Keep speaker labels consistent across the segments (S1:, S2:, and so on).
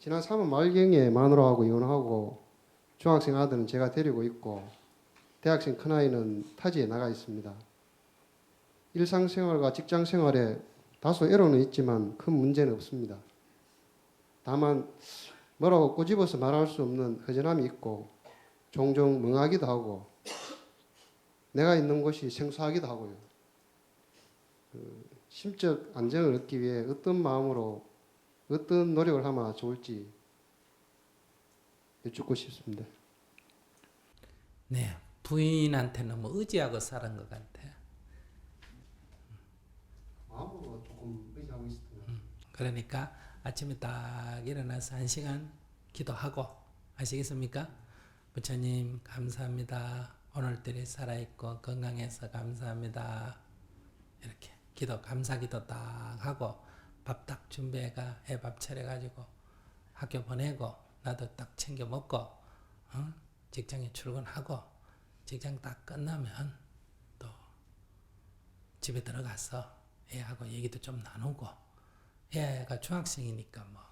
S1: 지난 3월 말경에 마누라하고 이혼하고 중학생 아들은 제가 데리고 있고 대학생 큰아이는 타지에 나가 있습니다. 일상생활과 직장생활에 다소 애로는 있지만 큰 문제는 없습니다. 다만 뭐라고 꼬집어서 말할 수 없는 허전함이 있고 종종 멍하기도 하고 내가 있는 곳이 생소하기도 하고요. 그 심적 안정을 얻기 위해 어떤 마음으로 어떤 노력을 하면 좋을지 여쭙고 싶습니다.
S2: 네, 부인한테 너무 의지하고 살은 것 같아.
S1: 마음으로 조금 의지하고 있습니다.
S2: 그러니까 아침에 딱 일어나서 한 시간 기도하고 아시겠습니까? 부처님 감사합니다. 오늘들이 살아있고 건강해서 감사합니다. 이렇게 기도 감사 기도 딱 하고 밥딱 준비해가 애 밥 차려가지고 학교 보내고 나도 딱 챙겨 먹고 어? 직장에 출근하고 직장 딱 끝나면 또 집에 들어가서 애하고 얘기도 좀 나누고 애가 중학생이니까 뭐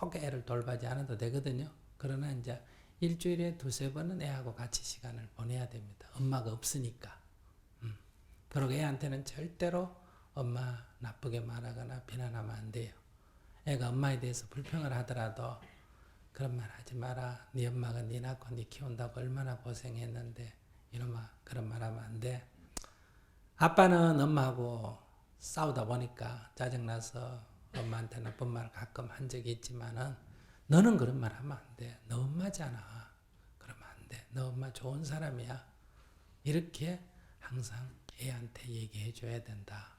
S2: 꼭 애를 돌봐지 않아도 되거든요. 그러나 이제 일주일에 두세 번은 애하고 같이 시간을 보내야 됩니다. 엄마가 없으니까. 음. 그리고 애한테는 절대로 엄마 나쁘게 말하거나 비난하면 안 돼요. 애가 엄마에 대해서 불평을 하더라도 그런 말 하지 마라. 네 엄마가 네 낳고 네 키운다고 얼마나 고생했는데 이놈아 그런 말 하면 안 돼. 아빠는 엄마하고 싸우다 보니까 짜증나서 엄마한테 나쁜 말 가끔 한 적이 있지만은 너는 그런 말 하면 안 돼. 너 엄마잖아. 그러면 안 돼. 너 엄마 좋은 사람이야. 이렇게 항상 애한테 얘기해 줘야 된다.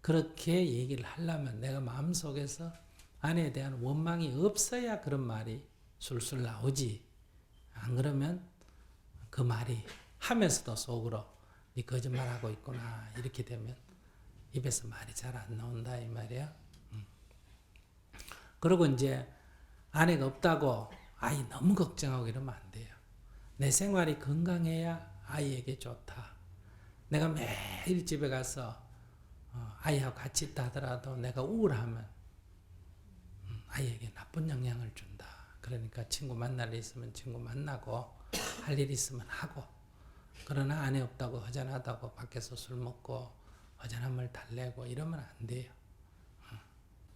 S2: 그렇게 얘기를 하려면 내가 마음속에서 아내에 대한 원망이 없어야 그런 말이 술술 나오지. 안 그러면 그 말이 하면서도 속으로 네 거짓말하고 있구나 이렇게 되면 입에서 말이 잘 안 나온다 이 말이야. 음. 그리고 이제 아내가 없다고 아이 너무 걱정하고 이러면 안 돼요. 내 생활이 건강해야 아이에게 좋다. 내가 매일 집에 가서 어, 아이하고 같이 있다 하더라도 내가 우울하면 음, 아이에게 나쁜 영향을 준다. 그러니까 친구 만날 일 있으면 친구 만나고 할 일 있으면 하고 그러나 아내 없다고 허전하다고 밖에서 술 먹고 허전함을 달래고 이러면 안 돼요. 어,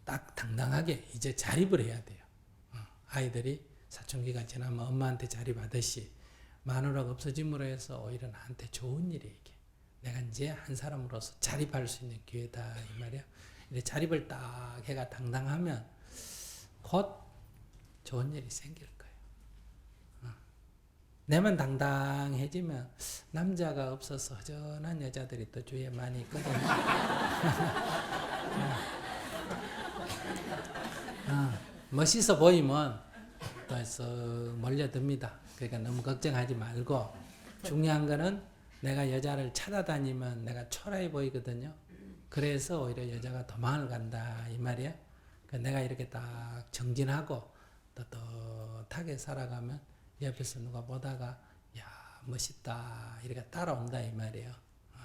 S2: 딱 당당하게 이제 자립을 해야 돼요. 어, 아이들이 사춘기가 지나면 엄마한테 자립하듯이 마누라가 없어짐으로 해서 오히려 나한테 좋은 일이 이게 이제 한 사람으로서 자립할 수 있는 기회다 이 말이야. 이제 자립을 딱 해가 당당하면 곧 좋은 일이 생길 거예요. 어. 내만 당당해지면 남자가 없어서 허전한 여자들이 또 주위에 많이 있거든요. 어, 멋있어 보이면 또쓱 몰려듭니다. 그러니까 너무 걱정하지 말고 중요한 거는 내가 여자를 찾아다니면 내가 초라해 보이거든요. 그래서 오히려 여자가 도망을 간다 이 말이야. 그러니까 내가 이렇게 딱 정진하고 떳떳하게 살아가면 옆에서 누가 보다가 야 멋있다 이렇게 따라온다 이 말이에요. 어.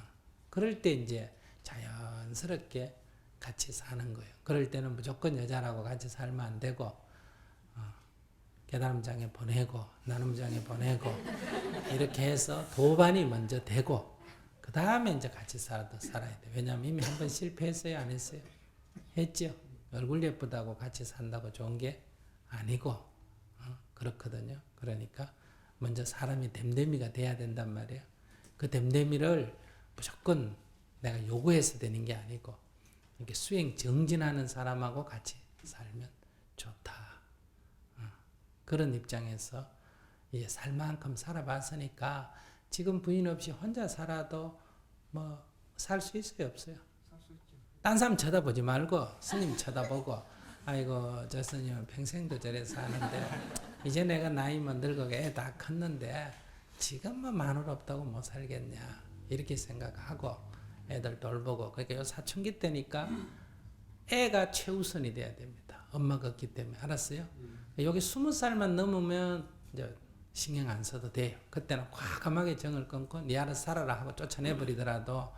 S2: 그럴 때 이제 자연스럽게 같이 사는 거예요. 그럴 때는 무조건 여자라고 같이 살면 안 되고 어, 계단장에 보내고 나눔장에 보내고 이렇게 해서 도반이 먼저 되고 그 다음에 이제 같이 살아도 살아야 돼. 왜냐하면 이미 한 번 실패했어요, 안 했어요? 했죠. 얼굴 예쁘다고 같이 산다고 좋은 게 아니고 어, 그렇거든요. 그러니까 먼저 사람이 됨됨이가 돼야 된단 말이에요. 그 됨됨이를 무조건 내가 요구해서 되는 게 아니고 이렇게 수행 정진하는 사람하고 같이 살면 그런 입장에서 이제 살 만큼 살아봤으니까 지금 부인 없이 혼자 살아도 뭐 살 수 있어요 없어요? 딴 사람 쳐다보지 말고 스님 쳐다보고 아이고 저 스님은 평생도 저래 사는데 이제 내가 나이만 늙어 애다 컸는데 지금만 마누라 없다고 못 살겠냐 이렇게 생각하고 애들 돌보고 그러니까 요 사춘기 때니까 애가 최우선이 돼야 됩니다. 엄마가 없기 때문에 알았어요? 여기 스무 살만 넘으면 이제 신경 안 써도 돼요. 그때는 과감하게 정을 끊고 네 알아서 살아라 하고 쫓아내 버리더라도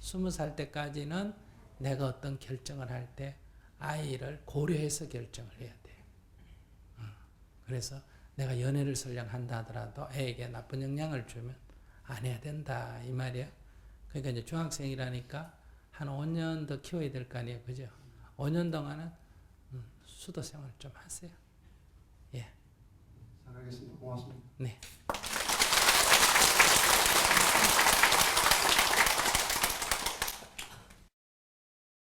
S2: 스무 살 때까지는 내가 어떤 결정을 할 때 아이를 고려해서 결정을 해야 돼요. 그래서 내가 연애를 설령 한다 하더라도 애에게 나쁜 영향을 주면 안 해야 된다 이 말이야. 그러니까 이제 중학생이라니까 한 5년 더 키워야 될 거 아니에요, 그죠? 5년 동안은 음, 수도 생활 좀 하세요.
S1: 잘하